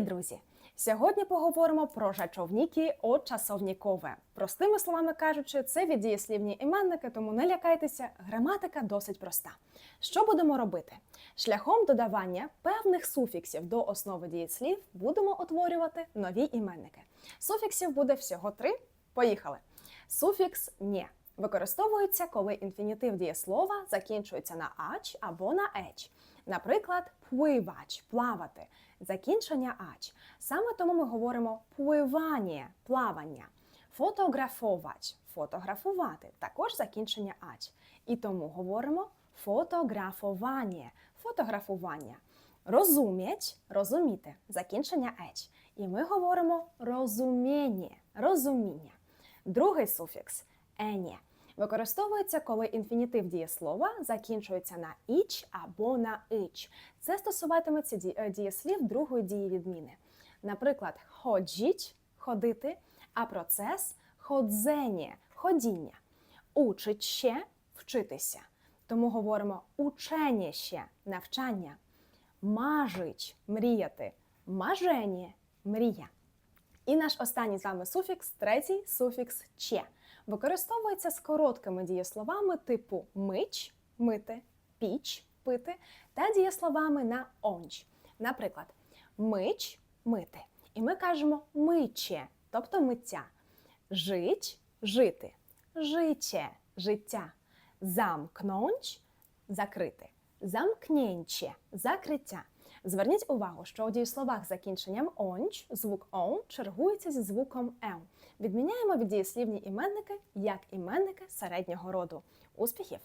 Друзі! Сьогодні поговоримо про жачовніки очасовнікове. Простими словами кажучи, це віддієслівні іменники, тому не лякайтеся, граматика досить проста. Що будемо робити? Шляхом додавання певних суфіксів до основи дієслів будемо утворювати нові іменники. Суфіксів буде всього три. Поїхали. Суфікс «нє» використовується, коли інфінітив дієслова закінчується на ач або на еч. Наприклад, пливач плавати, закінчення ач. Саме тому ми говоримо пливання плавання. Фотографовач фотографувати, також закінчення ач. І тому говоримо фотографування, фотографування. Розуміть, розуміти, закінчення еч. І ми говоримо розуміння, розуміння. Другий суфікс еня використовується, коли інфінітив дієслова закінчується на іч або на ич. Це стосуватиметься е, дієслів другої дії відміни. Наприклад, ходіть ходити, а процес ходзення ходіння. Учить ще вчитися. Тому говоримо учення ще навчання. Мажить мріяти, маження мрія. І наш останній з вами суфікс, третій суфікс че. Використовується з короткими дієсловами типу мич мити, піч пити та дієсловами на онч. Наприклад, мич мити. І ми кажемо миче, тобто миття. Жить жити, жиче життя. Замкнонч закрити. Замкненче закриття. Зверніть увагу, що у дієсловах з закінченням онч звук он чергується зі звуком ем. Відміняємо від дієслівні іменники як іменники середнього роду. Успіхів!